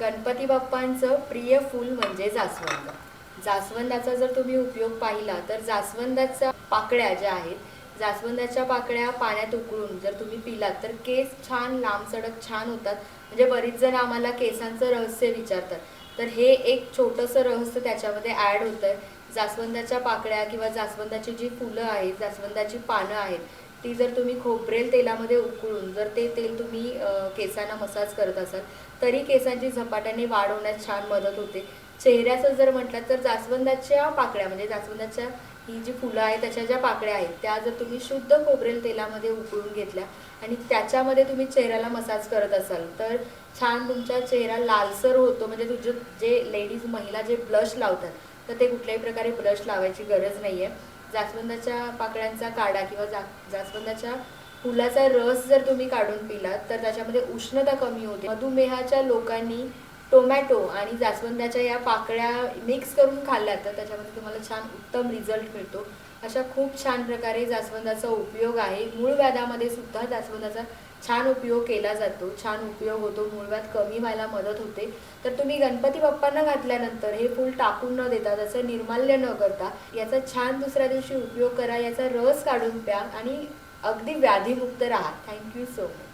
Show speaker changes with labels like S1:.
S1: गणपती बाप्पांचं प्रिय फूल म्हणजे जास्वंद. जास्वंदाचा जर तुम्ही उपयोग पाहिला तर जास्वंदाच्या पाकळ्या ज्या आहेत जास्वंदाच्या पाकळ्या पाण्यात उकळून जर तुम्ही पिलात तर केस छान लांबसडक छान होतात. म्हणजे बरीच जण आम्हाला केसांचं रहस्य विचारतात. तर हे एक छोटंसं रहस्य त्याच्यामध्ये ॲड होतं जास्वंदाच्या पाकळ्या किंवा जास्वंदाची जी फुलं आहेत जास्वंदाची पानं आहेत ती जर तुम्ही खोबरेल तेलामध्ये उकळून जर ते तेल तुम्ही केसांना मसाज करत असाल तरी केसांची झपाट्याने वाढ होण्यास छान मदत होते. चेहऱ्याचं जर म्हटलं तर जास्वंदाच्या पाकळ्या म्हणजे जास्वंदाच्या ही जी फुलं आहेत त्याच्या ज्या पाकळ्या आहेत त्या जर तुम्ही शुद्ध खोबरेल तेलामध्ये उकळून घेतल्या आणि त्याच्यामध्ये तुम्ही चेहऱ्याला मसाज करत असाल तर छान तुमचा चेहरा लालसर होतो. म्हणजे तुझं जे लेडीज महिला जे ब्लश लावतात तर ते कुठल्याही प्रकारे ब्लश लावायची गरज नाही आहे जास्वंदाच्या पाकळ्यांचा काढा किंवा जा जास्वंदाच्या फुलाचा रस जर तुम्ही काढून पिलात तर त्याच्यामध्ये उष्णता कमी होते. मधुमेहाच्या लोकांनी टोमॅटो आणि जास्वंदाच्या या पाकळ्या मिक्स करून खाल्ल्या तर त्याच्यामध्ये तुम्हाला छान उत्तम रिझल्ट मिळतो. अशा खूप छान प्रकारे जास्वंदाचा उपयोग आहे. मूळ व्याधामध्ये सुद्धा जास्वंदाचा छान उपयोग केला जातो. छान उपयोग होतो. मूळव्याध कमी व्हायला मदत होते. तर तुम्ही गणपती बाप्पांना घातल्यानंतर हे फूल टाकून न देता त्याचं निर्माल्य न करता याचा छान दुसऱ्या दिवशी उपयोग करा. याचा रस काढून प्या आणि अगदी व्याधीमुक्त राहा. Thank you so much